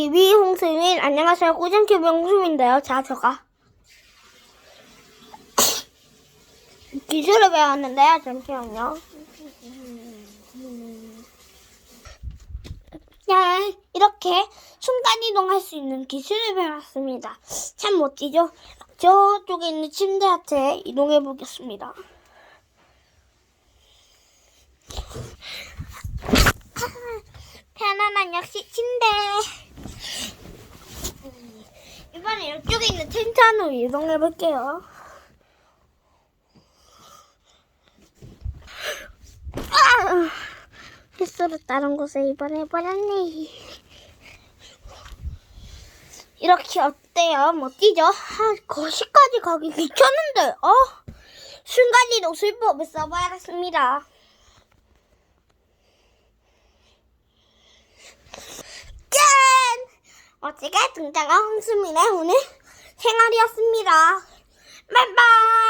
이비 홍수민. 안녕하세요. 꾸준큐브 홍수민인데요. 자 저가. 기술을 배웠는데요 잠시만요 자 이렇게 순간이동 할 수 있는 기술을 배웠습니다. 참 멋지죠? 저쪽에 있는 침대한테 이동해 보겠습니다. 편안한 역시 침대 이번에 이쪽에 있는 텐트 안으로 이동해 볼게요. 아! 햇소를 다른 곳에 이번에 버렸네. 이렇게 어때요? 멋지죠? 한 거시까지 가기 귀찮은데, 어? 순간이동 술법을 써봐야겠습니다. 어제가 등장한 홍수민의 오늘 생활이었습니다. 바이바이!